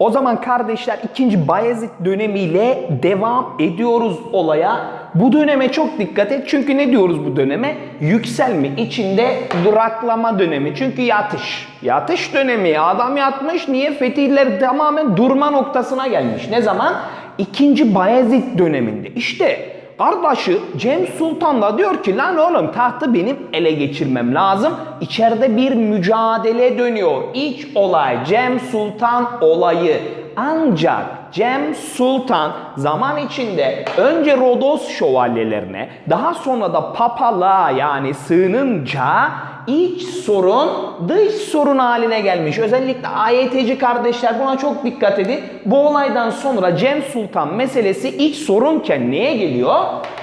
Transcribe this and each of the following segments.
O zaman kardeşler 2. Bayezid dönemiyle devam ediyoruz olaya. Bu döneme çok dikkat et. Çünkü ne diyoruz bu döneme? Yükselme içinde duraklama dönemi. Çünkü yatış. Yatış dönemi. Adam yatmış. Niye? Fetihler tamamen durma noktasına gelmiş. Ne zaman? 2. Bayezid döneminde. İşte Kardeşi Cem Sultan da diyor ki lan oğlum tahtı benim ele geçirmem lazım. İçeride bir mücadele dönüyor. İç olay Cem Sultan olayı. Ancak Cem Sultan zaman içinde önce Rodos şövalyelerine daha sonra da papalığa yani sığınınca iç sorun dış sorun haline gelmiş. Özellikle AYT'ci kardeşler buna çok dikkat edin. Bu olaydan sonra Cem Sultan meselesi iç sorunken neye geliyor?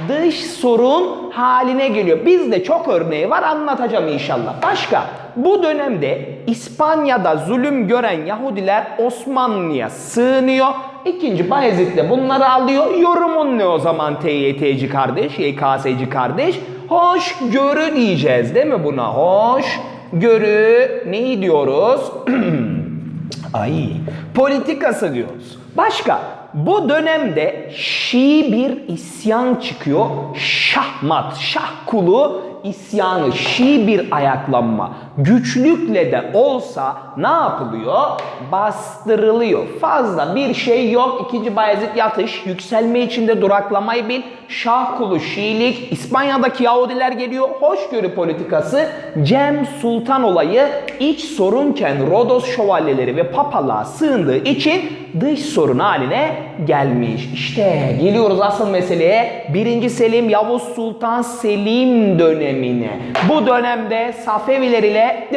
Dış sorun haline geliyor. Bizde çok örneği var anlatacağım inşallah. Başka bu dönemde İspanya'da zulüm gören Yahudiler Osmanlı'ya sığınıyor. İkinci Bayezid de bunları alıyor. Yorumun ne o zaman TYT'ci kardeş, YKS'ci kardeş? Hoş görü diyeceğiz değil mi buna? Hoş görü neyi diyoruz? Ay politikası diyoruz. Başka bu dönemde Şii bir isyan çıkıyor. Şahmat, şah kulu isyanı, Şii bir ayaklanma. Güçlükle de olsa ne yapılıyor? Bastırılıyor. Fazla bir şey yok. İkinci Bayezid yatış, yükselme içinde duraklamayı bil. Şah kulu Şiilik, İspanya'daki Yahudiler geliyor. Hoşgörü politikası, Cem Sultan olayı iç sorunken Rodos şövalyeleri ve papalığa sığındığı için dış sorun haline gelmiş. İşte geliyoruz asıl meseleye. Birinci Selim Yavuz Sultan Selim dönemine. Bu dönemde Safeviler ile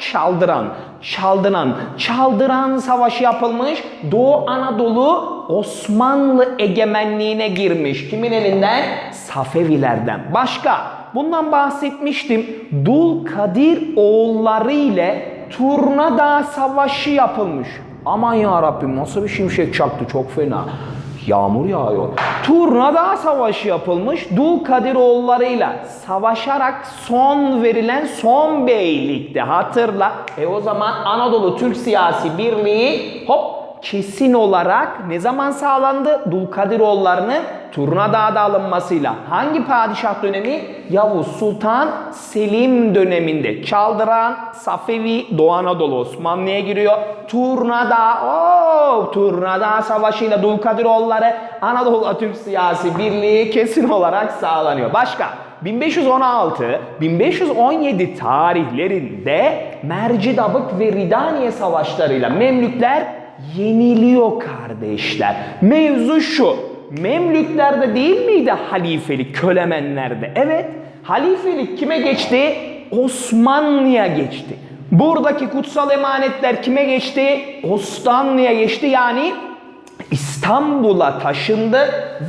çaldıran, çaldıran, çaldıran savaşı yapılmış. Doğu Anadolu Osmanlı egemenliğine girmiş. Kimin elinden? Safevilerden. Başka? Bundan bahsetmiştim. Dul Kadir oğulları ile Turnadağ Savaşı yapılmış. Aman ya Rabbim nasıl bir şimşek çaktı çok fena. Yağmur yağıyor. Turnadağ Savaşı yapılmış. Dul Kadiroğullarıyla savaşarak son verilen son beylikte hatırla. E o zaman Anadolu Türk Siyasi Birliği hop kesin olarak ne zaman sağlandı? Dulkadiroğullarının Turnadağ'da alınmasıyla. Hangi padişah dönemi? Yavuz Sultan Selim döneminde. Çaldıran Safevi Doğu Anadolu Osmanlı'ya giriyor. Turnadağ, ooo Turnadağ Savaşı'yla Dulkadiroğulları Anadolu Türk Siyasi Birliği kesin olarak sağlanıyor. Başka? 1516-1517 tarihlerinde Mercidabık ve Ridaniye savaşlarıyla Memlükler yeniliyor kardeşler. Mevzu şu. Memlüklerde değil miydi halifelik Kölemenlerde? Evet. Halifelik kime geçti? Osmanlı'ya geçti. Buradaki kutsal emanetler kime geçti? Osmanlı'ya geçti. Yani İstanbul'a taşındı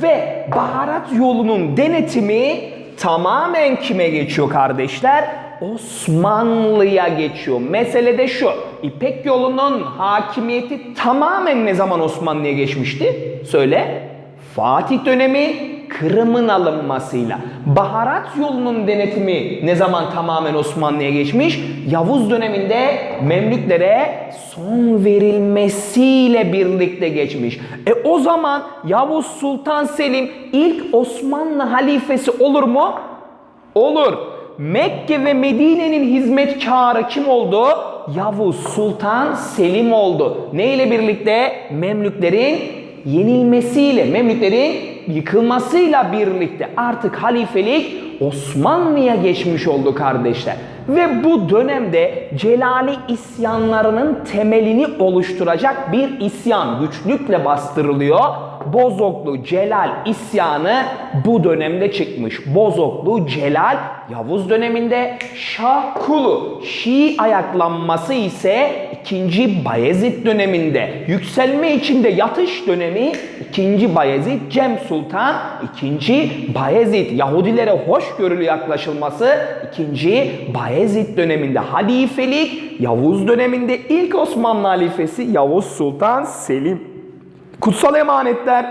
ve baharat yolunun denetimi tamamen kime geçiyor kardeşler? Osmanlı'ya geçiyor. Mesele de şu. İpek yolunun hakimiyeti tamamen ne zaman Osmanlı'ya geçmişti? Söyle. Fatih dönemi Kırım'ın alınmasıyla. Baharat yolunun denetimi ne zaman tamamen Osmanlı'ya geçmiş? Yavuz döneminde Memlüklere son verilmesiyle birlikte geçmiş. E o zaman Yavuz Sultan Selim ilk Osmanlı halifesi olur mu? Olur. Mekke ve Medine'nin hizmetkarı kim oldu? Yavuz Sultan Selim oldu. Ne ile birlikte? Memlüklerin yenilmesiyle, Memlüklerin yıkılmasıyla birlikte artık halifelik Osmanlı'ya geçmiş oldu kardeşler. Ve bu dönemde Celali isyanlarının temelini oluşturacak bir isyan güçlükle bastırılıyor. Bozoklu Celal isyanı bu dönemde çıkmış. Bozoklu Celal Yavuz döneminde Şah Kulu Şii ayaklanması ise 2. Bayezid döneminde yükselme içinde yatış dönemi 2. Bayezid Cem Sultan 2. Bayezid Yahudilere hoşgörülü yaklaşılması 2. Bayezid döneminde halifelik Yavuz döneminde ilk Osmanlı halifesi Yavuz Sultan Selim Kutsal emanetler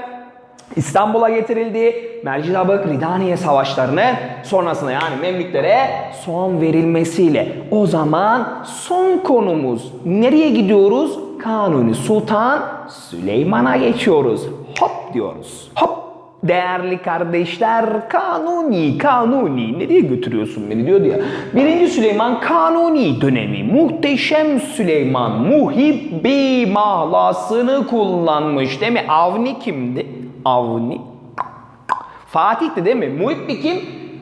İstanbul'a getirildi. Mercidabık Ridaniye savaşlarını sonrasında yani Memlüklere son verilmesiyle o zaman son konumuz nereye gidiyoruz? Kanuni Sultan Süleyman'a geçiyoruz. Hop diyoruz. Hop. Değerli kardeşler Kanuni, Kanuni nereye götürüyorsun beni diyordu ya. Birinci Süleyman Kanuni dönemi. Muhteşem Süleyman muhibbi mahlasını kullanmış değil mi? Avni kimdi? Avni. Fatih'ti değil mi? Muhibbi kim?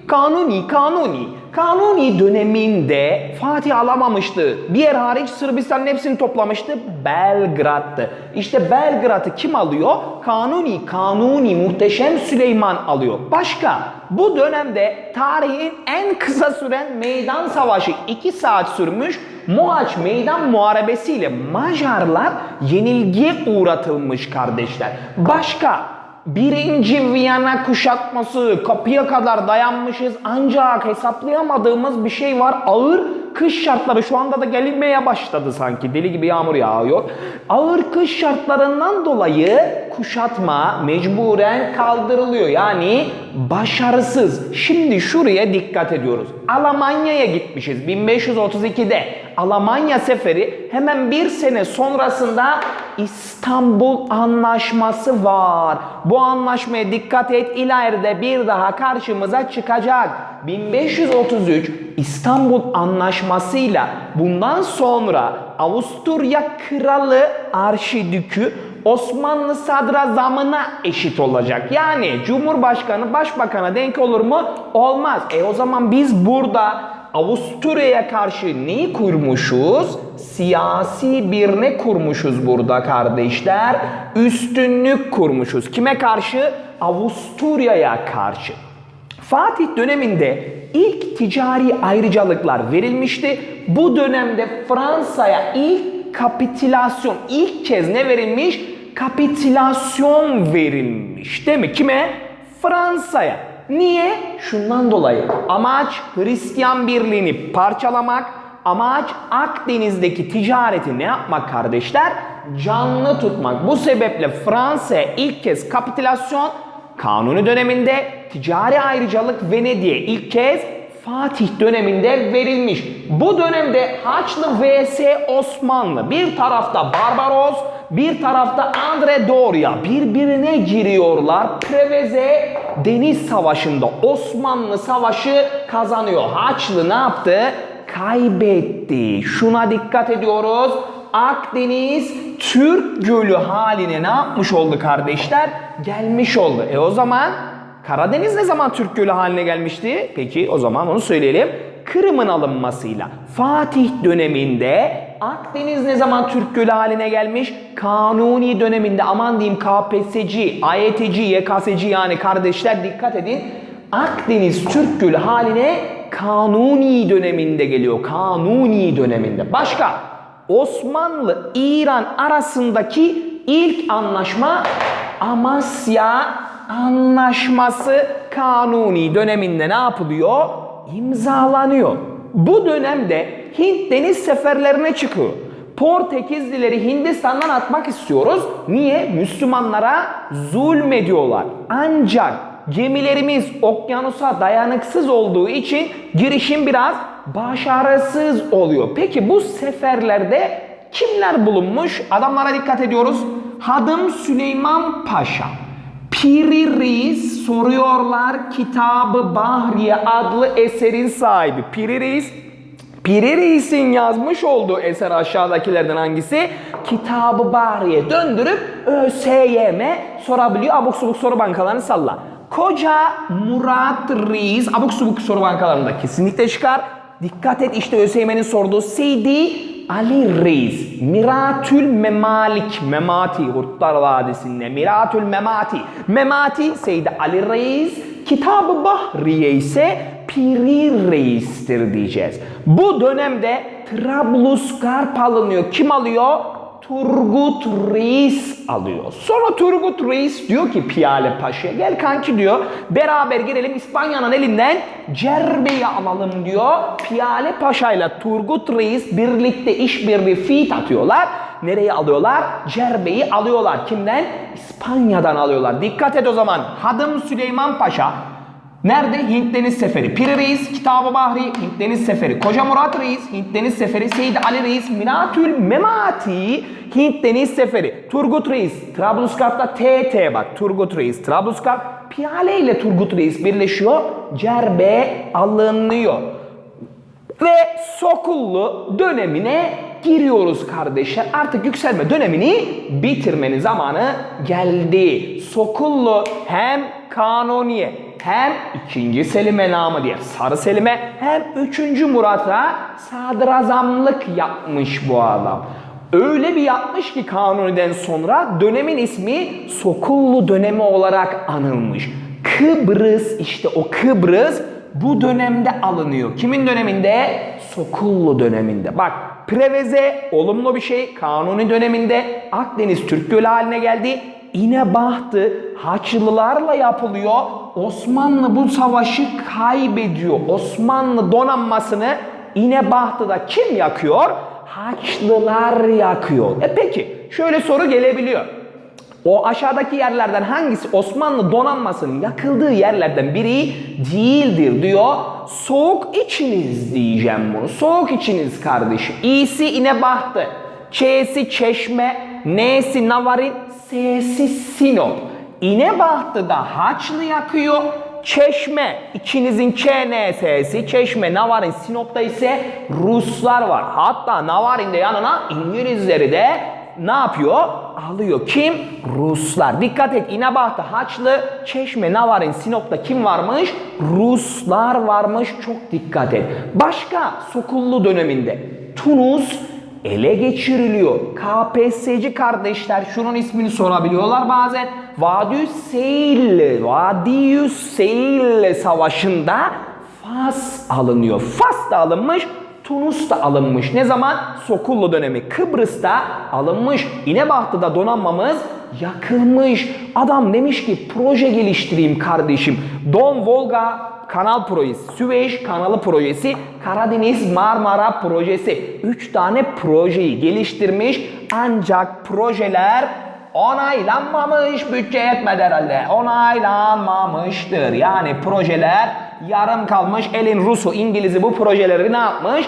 Kanuni, Kanuni. Kanuni döneminde Fatih alamamıştı. Bir yer hariç Sırbistan'ın hepsini toplamıştı. Belgrad'tı. İşte Belgrad'ı kim alıyor? Kanuni, Kanuni, Muhteşem Süleyman alıyor. Başka? Bu dönemde tarihin en kısa süren meydan savaşı 2 saat sürmüş. Mohaç meydan muharebesiyle Macarlar yenilgiye uğratılmış kardeşler. Başka? Birinci Viyana kuşatması kapıya kadar dayanmışız ancak hesaplayamadığımız bir şey var. Ağır kış şartları şu anda da gelinmeye başladı sanki deli gibi yağmur yağıyor. Ağır kış şartlarından dolayı kuşatma mecburen kaldırılıyor. Yani başarısız. Şimdi şuraya dikkat ediyoruz. Almanya'ya gitmişiz 1532'de. Almanya seferi hemen bir sene sonrasında İstanbul Anlaşması var. Bu anlaşmaya dikkat et ileride bir daha karşımıza çıkacak. 1533 İstanbul Anlaşması'yla bundan sonra Avusturya Kralı Arşidükü Osmanlı sadrazamına eşit olacak. Yani Cumhurbaşkanı başbakana denk olur mu? Olmaz. E o zaman biz burada Avusturya'ya karşı neyi kurmuşuz? Siyasi bir ne kurmuşuz burada kardeşler? Üstünlük kurmuşuz. Kime karşı? Avusturya'ya karşı. Fatih döneminde ilk ticari ayrıcalıklar verilmişti. Bu dönemde Fransa'ya ilk kapitülasyon, ilk kez ne verilmiş? Kapitülasyon verilmiş. Değil mi? Kime? Fransa'ya. Niye? Şundan dolayı. Amaç Hristiyan birliğini parçalamak, amaç Akdeniz'deki ticareti ne yapmak kardeşler? Canlı tutmak. Bu sebeple Fransa'ya ilk kez kapitülasyon Kanuni döneminde ticari ayrıcalık Venedik'e ilk kez Fatih döneminde verilmiş. Bu dönemde Haçlı vs Osmanlı bir tarafta Barbaros bir tarafta Andre Doria birbirine giriyorlar. Preveze Deniz Savaşı'nda Osmanlı savaşı kazanıyor. Haçlı ne yaptı? Kaybetti. Şuna dikkat ediyoruz. Akdeniz Türk Gölü haline ne yapmış oldu kardeşler? Gelmiş oldu. E o zaman Karadeniz ne zaman Türk Gölü haline gelmişti? Peki o zaman onu söyleyelim. Kırım'ın alınmasıyla Fatih döneminde Akdeniz ne zaman Türk Gölü haline gelmiş? Kanuni döneminde aman diyeyim KPSC, AYTC, YKSC yani kardeşler dikkat edin. Akdeniz Türk Gölü haline Kanuni döneminde geliyor. Kanuni döneminde. Başka? Osmanlı İran arasındaki ilk anlaşma Amasya Anlaşması Kanuni döneminde ne yapılıyor? İmzalanıyor. Bu dönemde Hint deniz seferlerine çıkıyor. Portekizlileri Hindistan'dan atmak istiyoruz. Niye? Müslümanlara zulmediyorlar. Ancak gemilerimiz okyanusa dayanıksız olduğu için girişim biraz başarısız oluyor. Peki bu seferlerde kimler bulunmuş? Adamlara dikkat ediyoruz. Hadım Süleyman Paşa. Piri Reis soruyorlar Kitabı Bahriye adlı eserin sahibi. Piri Reis Piri Reis'in yazmış olduğu eser aşağıdakilerden hangisi? Kitabı Bahriye döndürüp ÖSYM sorabiliyor. Abuk subuk soru bankalarını salla. Koca Murat Reis abuk subuk soru bankalarında kesinlikle çıkar. Dikkat et işte ÖSYM'nin sorduğu Seydi Ali Reis. Miratül Memalik. Memati. Hurtlar Vadisi'nde. Miratül Memati. Memati Seydi Ali Reis. Kitab-ı Bahriye ise Piri Reis'tir diyeceğiz. Bu dönemde Trablusgarp alınıyor. Kim alıyor? Turgut Reis alıyor. Sonra Turgut Reis diyor ki Piyale Paşa'ya gel kanki diyor. Beraber girelim İspanya'nın elinden Cerbe'yi alalım diyor. Piyale Paşa ile Turgut Reis birlikte işbirliği fit atıyorlar. Nereye alıyorlar? Cerbe'yi alıyorlar. Kimden? İspanya'dan alıyorlar. Dikkat et o zaman. Hadım Süleyman Paşa Nerede? Hint Deniz Seferi. Piri Reis, Kitab-ı Bahri, Hint Deniz Seferi. Koca Murat Reis, Hint Deniz Seferi. Seyyid Ali Reis, Minatül Memati, Hint Deniz Seferi. Turgut Reis, Trablusgarp'ta TT bak. Turgut Reis, Trablusgarp. Piyale ile Turgut Reis birleşiyor. Cerbe alınıyor. Ve Sokullu dönemine giriyoruz kardeşler. Artık yükselme dönemini bitirmenin zamanı geldi. Sokullu hem Kanuniye hem 2. Selim'e namı diye Sarı Selim'e hem 3. Murat'a sadrazamlık yapmış bu adam. Öyle bir yapmış ki Kanuni'den sonra dönemin ismi Sokullu dönemi olarak anılmış. Kıbrıs işte o Kıbrıs bu dönemde alınıyor. Kimin döneminde? Sokullu döneminde. Bak Preveze olumlu bir şey. Kanuni döneminde Akdeniz Türk Gölü haline geldi. İnebahtı Haçlılarla yapılıyor. Osmanlı bu savaşı kaybediyor. Osmanlı donanmasını İnebahtı'da kim yakıyor? Haçlılar yakıyor. E peki şöyle soru gelebiliyor. O aşağıdaki yerlerden hangisi Osmanlı donanmasının yakıldığı yerlerden biri değildir diyor. Soğuk içiniz diyeceğim bunu. Soğuk içiniz kardeşim. İ'si inebahtı. Ç'si çeşme. N'si navarin. S'si sinop. İnebahtı'da Haçlı yakıyor. Çeşme, içinizin ÇNS'si, Çeşme, Navarin, Sinop'ta ise Ruslar var. Hatta Navarin'de yanına İngilizleri de ne yapıyor? Alıyor. Kim? Ruslar. Dikkat et İnebahta, Haçlı, Çeşme, Navarin, Sinop'ta kim varmış? Ruslar varmış. Çok dikkat et. Başka Sokullu döneminde Tunus ele geçiriliyor. KPSC kardeşler şunun ismini sorabiliyorlar bazen. Vadiyü Seyl, Vadiyü Seyl savaşında Fas alınıyor. Fas da alınmış, Tunus da alınmış. Ne zaman? Sokullu dönemi. Kıbrıs'ta alınmış. İnebahtı'da donanmamız yakılmış. Adam demiş ki proje geliştireyim kardeşim. Don Volga kanal projesi, Süveyş kanalı projesi, Karadeniz Marmara projesi. 3 tane projeyi geliştirmiş ancak projeler onaylanmamış bütçe yetmedi herhalde. Onaylanmamıştır. Yani projeler yarım kalmış. Elin Rusu, İngiliz'i bu projeleri ne yapmış?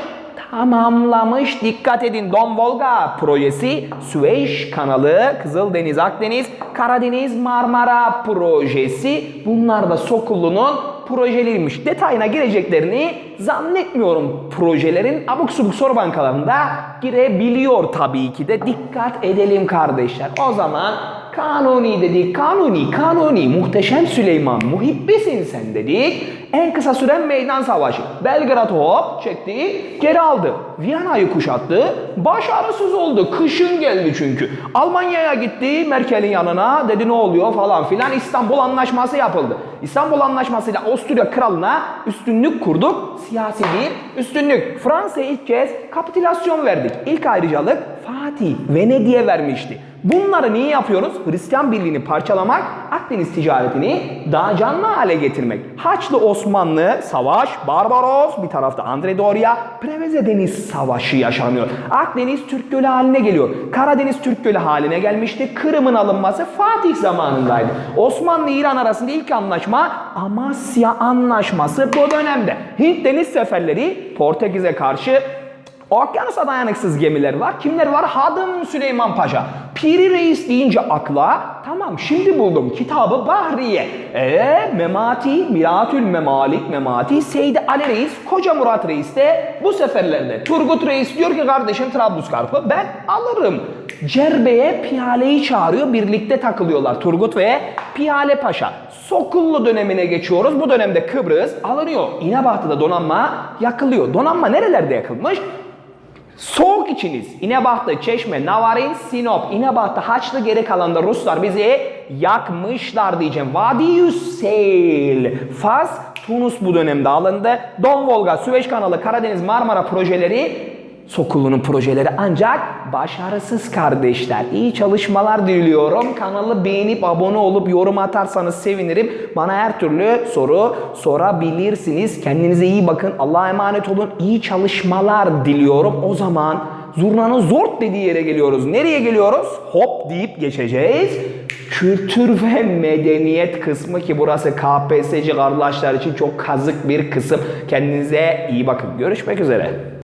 Tamamlamış. Dikkat edin Don Volga projesi, Süveyş kanalı, Kızıldeniz, Akdeniz, Karadeniz, Marmara projesi. Bunlar da Sokullu'nun projeleriymiş. Detayına gireceklerini zannetmiyorum projelerin. Abuk subuk soru bankalarında girebiliyor tabii ki de. Dikkat edelim kardeşler. O zaman Kanuni dedik. Kanuni, Kanuni, Muhteşem Süleyman, muhibbesin sen dedik. En kısa süren meydan savaşı. Belgrad hop çekti, geri aldı. Viyana'yı kuşattı, başarısız oldu. Kışın geldi çünkü. Almanya'ya gitti, Merkel'in yanına. Dedi ne oluyor falan filan. İstanbul Anlaşması yapıldı. İstanbul Anlaşması'yla Avusturya Kralı'na üstünlük kurduk. Siyasi bir üstünlük. Fransa'ya ilk kez kapitülasyon verdik. İlk ayrıcalık Fatih Venedik'e vermişti. Bunları niye yapıyoruz? Hristiyan birliğini parçalamak, Akdeniz ticaretini daha canlı hale getirmek. Haçlı Osmanlı savaş, Barbaros bir tarafta Andre Doria, Preveze Deniz Savaşı yaşanıyor. Akdeniz Türk Gölü haline geliyor. Karadeniz Türk Gölü haline gelmişti. Kırım'ın alınması Fatih zamanındaydı. Osmanlı İran arasında ilk anlaşma Amasya Anlaşması bu dönemde. Hint deniz seferleri Portekiz'e karşı Okyanusa dayanıksız gemiler var. Kimler var? Hadım Süleyman Paşa. Piri Reis deyince akla tamam şimdi buldum kitabı Bahriye. Eee Memati, Miratül Memalik Memati, Seydi Ali Reis, Koca Murat Reis de bu seferlerde. Turgut Reis diyor ki kardeşim Trablusgarp'ı ben alırım. Cerbe'ye Piyale'yi çağırıyor. Birlikte takılıyorlar Turgut ve Piyale Paşa. Sokullu dönemine geçiyoruz. Bu dönemde Kıbrıs alınıyor. İnebahtı'da donanma yakılıyor. Donanma nerelerde yakılmış? Soğuk içiniz. İnebahta, Çeşme, Navarin, Sinop, İnebahta, Haçlı geri kalanda Ruslar bizi yakmışlar diyeceğim. Vadi Yüseyl, Fas, Tunus bu dönemde alındı. Don Volga, Süveyş kanalı, Karadeniz, Marmara projeleri Sokullu'nun projeleri ancak başarısız kardeşler. İyi çalışmalar diliyorum. Kanalı beğenip abone olup yorum atarsanız sevinirim. Bana her türlü soru sorabilirsiniz. Kendinize iyi bakın. Allah'a emanet olun. İyi çalışmalar diliyorum. O zaman zurnanın zort dediği yere geliyoruz. Nereye geliyoruz? Hop deyip geçeceğiz. kültür ve medeniyet kısmı ki burası KPSC kardeşler için çok kazık bir kısım. Kendinize iyi bakın. Görüşmek üzere.